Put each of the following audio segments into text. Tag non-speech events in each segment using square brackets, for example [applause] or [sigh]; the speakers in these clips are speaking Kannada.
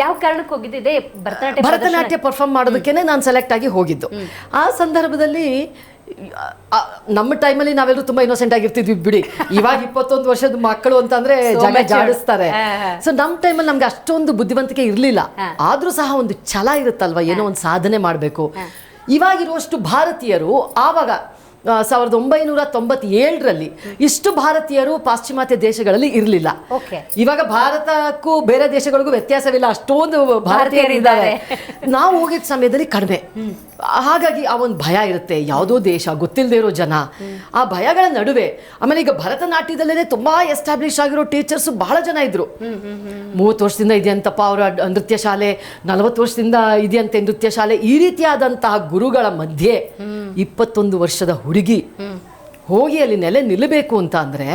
ಯಾವ ಕಾರಣಕ್ಕೆ ಹೋಗಿದ್ದೆ ಭರತನಾಟ್ಯ ಭರತನಾಟ್ಯ ಪರ್ಫಾರ್ಮ್ ಮಾಡೋದಕ್ಕೇನೆ ನಾನು ಸೆಲೆಕ್ಟ್ ಆಗಿ ಹೋಗಿದ್ದು. ಆ ಸಂದರ್ಭದಲ್ಲಿ ನಮ್ಮ ಟೈಮಲ್ಲಿ ನಾವೆಲ್ಲರೂ ತುಂಬಾ ಇನ್ನೋಸೆಂಟ್ ಆಗಿರ್ತಿದ್ವಿ ಬಿಡಿ. ಇವಾಗ ಇಪ್ಪತ್ತೊಂದು ವರ್ಷದ ಮಕ್ಕಳು ಅಂತಂದ್ರೆ ಜನ ಜಾಡಿಸ್ತಾರೆ. ಸೊ ನಮ್ಮ ಟೈಮಲ್ಲಿ ನಮ್ಗೆ ಅಷ್ಟೊಂದು ಬುದ್ಧಿವಂತಿಕೆ ಇರಲಿಲ್ಲ. ಆದ್ರೂ ಸಹ ಒಂದು ಛಲ ಇರುತ್ತಲ್ವಾ? ಏನೋ ಒಂದು ಸಾಧನೆ ಮಾಡಬೇಕು. ಇವಾಗಿರುವಷ್ಟು ಭಾರತೀಯರು ಆವಾಗ ಸಾವಿರದ ಒಂಬೈನೂರ ತೊಂಬತ್ತೇಳರಲ್ಲಿ ಇಷ್ಟು ಭಾರತೀಯರು ಪಾಶ್ಚಿಮಾತ್ಯ ದೇಶಗಳಲ್ಲಿ ಇರಲಿಲ್ಲ. ಇವಾಗ ಭಾರತಕ್ಕೂ ಬೇರೆ ದೇಶಗಳಿಗೂ ವ್ಯತ್ಯಾಸವಿಲ್ಲ ಅಷ್ಟೊಂದು ಭಾರತೀಯರು ಇದ್ದಾರೆ. ನಾವು ಹೋಗಿದ್ದ ಸಮಯದಲ್ಲಿ ಕಡಿಮೆ. ಹಾಗಾಗಿ ಆ ಒಂದು ಭಯ ಇರುತ್ತೆ ಯಾವುದೋ ದೇಶ ಗೊತ್ತಿಲ್ಲದೆ ಇರೋ ಜನ. ಆ ಭಯಗಳ ನಡುವೆ ಆಮೇಲೆ ಈಗ ಭರತನಾಟ್ಯದಲ್ಲೇ ತುಂಬಾ ಎಸ್ಟಾಬ್ಲಿಷ್ ಆಗಿರೋ ಟೀಚರ್ಸ್ ಬಹಳ ಜನ ಇದ್ರು. ಮೂವತ್ತು ವರ್ಷದಿಂದ ಇದೆಯಂತಪ್ಪ ಅವರ ನೃತ್ಯ ಶಾಲೆ ನಲವತ್ತು ವರ್ಷದಿಂದ ಇದೆಯಂತೆ ನೃತ್ಯ ಶಾಲೆ ಈ ರೀತಿಯಾದಂತಹ ಗುರುಗಳ ಮಧ್ಯೆ ಇಪ್ಪತ್ತೊಂದು ವರ್ಷದ ಹುಡುಗಿ. ಹೋಗಿ ಅಲ್ಲಿ ನೆಲೆ ನಿಲ್ಲಬೇಕು ಅಂತ ಅಂದರೆ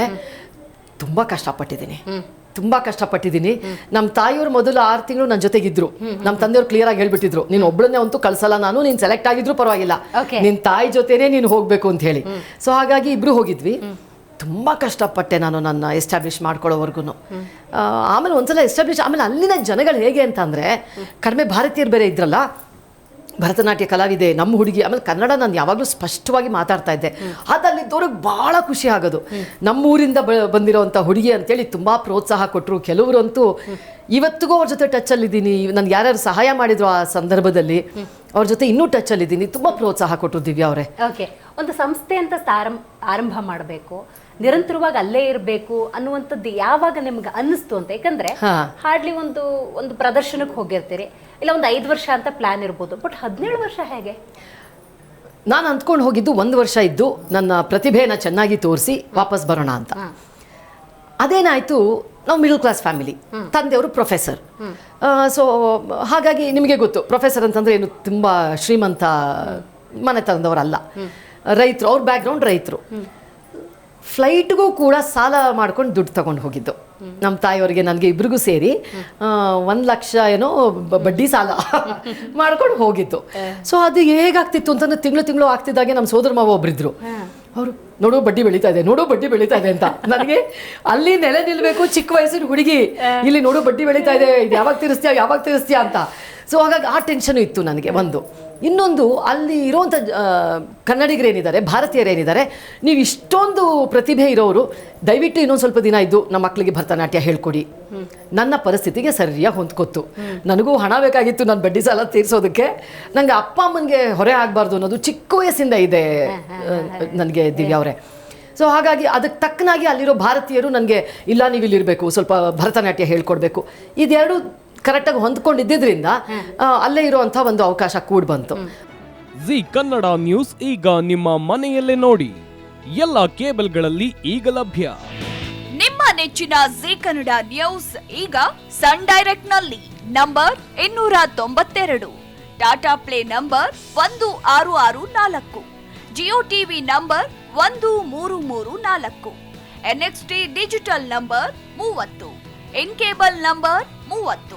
ತುಂಬ ಕಷ್ಟಪಟ್ಟಿದ್ದೀನಿ. ತುಂಬ ಕಷ್ಟಪಟ್ಟಿದ್ದೀನಿ. ನಮ್ಮ ತಾಯಿಯವರು ಮೊದಲು ಆರು ತಿಂಗಳು ನನ್ನ ಜೊತೆಗಿದ್ರು. ನಮ್ಮ ತಂದೆಯವರು ಕ್ಲಿಯರ್ ಆಗಿ ಹೇಳ್ಬಿಟ್ಟಿದ್ರು. ನೀನು ಒಬ್ಬಳನ್ನೇ ಅಂತೂ ಕಳ್ಸಲ್ಲ ನಾನು ನೀನು ಸೆಲೆಕ್ಟ್ ಆಗಿದ್ರು ಪರವಾಗಿಲ್ಲ. ನಿನ್ನ ತಾಯಿ ಜೊತೆನೇ ನೀನು ಹೋಗಬೇಕು ಅಂತ ಹೇಳಿ. ಸೊ ಹಾಗಾಗಿ ಇಬ್ರು ಹೋಗಿದ್ವಿ. ತುಂಬ ಕಷ್ಟಪಟ್ಟೆ ನಾನು ನನ್ನ ಎಸ್ಟಾಬ್ಲಿಷ್ ಮಾಡ್ಕೊಳ್ಳೋವರೆಗೂ ಆಮೇಲೆ ಒಂದ್ಸಲ ಎಸ್ಟಾಬ್ಲಿಷ್ ಆಮೇಲೆ ಅಲ್ಲಿನ ಜನಗಳು ಹೇಗೆ ಅಂತ ಅಂದರೆ ಕಡಿಮೆ ಭಾರತೀಯರು ಬೇರೆ ಇದ್ರಲ್ಲ ಭರತನಾಟ್ಯ ಕಲಾವಿದೆ, ನಮ್ಮ ಹುಡುಗಿ, ಆಮೇಲೆ ಕನ್ನಡ ನಾನು ಯಾವಾಗಲೂ ಸ್ಪಷ್ಟವಾಗಿ ಮಾತಾಡ್ತಾ ಇದ್ದೆ. ಅದಲ್ಲಿದ್ದವ್ರಿಗೆ ಭಾಳ ಖುಷಿ ಆಗೋದು. ನಮ್ಮ ಊರಿಂದ ಬ ಬಂದಿರೋವಂಥ ಹುಡುಗಿ ಅಂತೇಳಿ ತುಂಬ ಪ್ರೋತ್ಸಾಹ ಕೊಟ್ಟರು ಕೆಲವರಂತೂ ಇವತ್ತಿಗೂ ಅವ್ರ ಜೊತೆ ಟಚಲ್ಲಿದ್ದೀನಿ ನನ್ಗೆ ಯಾರ್ಯಾರು ಸಹಾಯ ಮಾಡಿದ್ರು ಆ ಸಂದರ್ಭದಲ್ಲಿ. ಅವ್ರ ಜೊತೆ ಇನ್ನೂ ಟಚ್ ಅಲ್ಲಿ ಇದ್ದೀನಿ. ತುಂಬಾ ಪ್ರೋತ್ಸಾಹ ಕೊಟ್ಟರು ದಿವ್ಯ ಅವರೇ. ಓಕೆ ಒಂದು ಸಂಸ್ಥೆ ಅಂತ ಆರಂಭ ಮಾಡಬೇಕು. ನಿರಂತರವಾಗಿ ಅಲ್ಲೇ ಇರಬೇಕು ಅನ್ನುವಂಥದ್ದು ಯಾವಾಗ ನಿಮ್ಗೆ ಅನ್ನಿಸ್ತು ಅಂತ? ಯಾಕಂದ್ರೆ. ಹಾರ್ಡ್ಲಿ ಒಂದು ಒಂದು ಪ್ರದರ್ಶನಕ್ಕೆ ಹೋಗಿರ್ತೀರಿ. ಇಲ್ಲ ಒಂದು ಐದು ವರ್ಷ ಅಂತ ಪ್ಲಾನ್ ಇರ್ಬೋದು. ಬಟ್ ಹದಿನೇಳು ವರ್ಷ ಹೇಗೆ? ನಾನು ಅಂದ್ಕೊಂಡು ಹೋಗಿದ್ದು ಒಂದು ವರ್ಷ ಇದ್ದು ನನ್ನ ಪ್ರತಿಭೆನ ಚೆನ್ನಾಗಿ ತೋರಿಸಿ ವಾಪಸ್ ಬರೋಣ ಅಂತ. ಅದೇನಾಯ್ತು ನಾವು ಮಿಡಲ್ ಕ್ಲಾಸ್ ಫ್ಯಾಮಿಲಿ ತಂದೆಯವರು ಪ್ರೊಫೆಸರ್ ಸೊ ಹಾಗಾಗಿ ನಿಮಗೆ ಗೊತ್ತು ಪ್ರೊಫೆಸರ್ ಅಂತಂದ್ರೆ ಏನು ತುಂಬ ಶ್ರೀಮಂತ ಮನೆ ಮನೆತನದವರಲ್ಲ ರೈತರು ಅವ್ರ ಬ್ಯಾಕ್ಗ್ರೌಂಡ್ ರೈತರು. ಫ್ಲೈಟ್ಗೂ ಕೂಡ ಸಾಲ ಮಾಡ್ಕೊಂಡು ದುಡ್ಡು ತಗೊಂಡು ಹೋಗಿದ್ದು. ನಮ್ಮ ತಾಯಿಯವರಿಗೆ ನನಗೆ ಇಬ್ರಿಗೂ ಸೇರಿ ಒಂದು ಲಕ್ಷ ಏನೋ ಬಡ್ಡಿ ಸಾಲ [laughs] ಮಾಡ್ಕೊಂಡು ಹೋಗಿದ್ದು. ಸೊ ಅದು ಹೇಗಾಗ್ತಿತ್ತು ಅಂತಂದ್ರೆ ತಿಂಗಳು ತಿಂಗಳು ಆಗ್ತಿದ್ದಾಗೆ ನಮ್ಮ ಸೋದರ ಮಾವ ಒಬ್ರಿದ್ರು. ಅವರು ನೋಡು ಬಡ್ಡಿ ಬೆಳೀತಾ ಇದೆ ನೋಡು ಬಡ್ಡಿ ಬೆಳೀತಾ ಇದೆ ಅಂತ. ನನಗೆ ಅಲ್ಲಿ ನೆಲೆ ನಿಲ್ಲಬೇಕು ಚಿಕ್ಕ ವಯಸ್ಸಿನ ಹುಡುಗಿ. ಇಲ್ಲಿ ನೋಡು ಬಡ್ಡಿ ಬೆಳೀತಾ ಇದೆ ಇದು ಯಾವಾಗ ತೀರಿಸ್ತೀಯಾ ಯಾವಾಗ ತೀರಿಸ್ತೀಯಾ ಅಂತ. ಸೊ ಹಾಗಾಗಿ ಆ ಟೆನ್ಷನ್ ಇತ್ತು ನನಗೆ ಒಂದು. ಇನ್ನೊಂದು ಅಲ್ಲಿ ಇರೋಂಥ ಕನ್ನಡಿಗರೇನಿದ್ದಾರೆ ಭಾರತೀಯರೇನಿದ್ದಾರೆ ನೀವು ಇಷ್ಟೊಂದು ಪ್ರತಿಭೆ ಇರೋರು, ದಯವಿಟ್ಟು ಇನ್ನೊಂದು ಸ್ವಲ್ಪ ದಿನ ಇದ್ದು ನಮ್ಮ ಮಕ್ಕಳಿಗೆ ಭರತನಾಟ್ಯ ಹೇಳ್ಕೊಡಿ. ನನ್ನ ಪರಿಸ್ಥಿತಿಗೆ ಸರಿಯಾಗಿ ಹೊಂದ್ಕೊತ್ತು ನನಗೂ ಹಣ ಬೇಕಾಗಿತ್ತು ನಾನು ಬಡ್ಡಿ ಸಾಲ ತೀರಿಸೋದಕ್ಕೆ. ನನಗೆ ಅಪ್ಪ ಅಮ್ಮನಿಗೆ ಹೊರೆ ಆಗಬಾರ್ದು ಅನ್ನೋದು ಚಿಕ್ಕ ವಯಸ್ಸಿಂದ ಇದೆ ನನಗೆ ದಿವ್ಯ ಅವರೇ. ಸೊ ಹಾಗಾಗಿ ಅದಕ್ಕೆ ತಕ್ಕನಾಗಿ ಅಲ್ಲಿರೋ ಭಾರತೀಯರು ನನಗೆ, ಇಲ್ಲ ನೀವು ಇಲ್ಲಿರಬೇಕು ಸ್ವಲ್ಪ ಭರತನಾಟ್ಯ ಹೇಳ್ಕೊಡ್ಬೇಕು. ಇದೆರಡು ಕರೆಕ್ಟಾಗಿ ಹೊಂದ್ಕೊಂಡಿದ್ದರಿಂದ ಅಲ್ಲೇ ಇರುವಂಥ ಒಂದು ಅವಕಾಶ ಕೂಡ ಬಂತು. ಜಿ ಕನ್ನಡ ನ್ಯೂಸ್ ಈಗ ನಿಮ್ಮ ಮನೆಯಲ್ಲೇ ನೋಡಿ. ಎಲ್ಲ ಕೇಬಲ್ಗಳಲ್ಲಿ ಈಗ ಲಭ್ಯ. ನಿಮ್ಮ ನೆಚ್ಚಿನ ಜಿ ಕನ್ನಡ ನ್ಯೂಸ್ ಈಗ ಸನ್ ಡೈರೆಕ್ಟ್ನಲ್ಲಿ ನಂಬರ್ ಇನ್ನೂರ ತೊಂಬತ್ತೆರಡು. ಟಾಟಾ ಪ್ಲೇ ನಂಬರ್ ಒಂದು ಆರು ಆರು ನಾಲ್ಕು. ಜಿಯೋ ಟಿವಿ ನಂಬರ್ ಒಂದು ಮೂರು ಮೂರು ನಾಲ್ಕು. ಎನ್ಎಕ್ಸ್ಟಿ ಡಿಜಿಟಲ್ ನಂಬರ್ ಮೂವತ್ತು. ಇನ್ ಕೇಬಲ್ ನಂಬರ್ ಮೂವತ್ತು.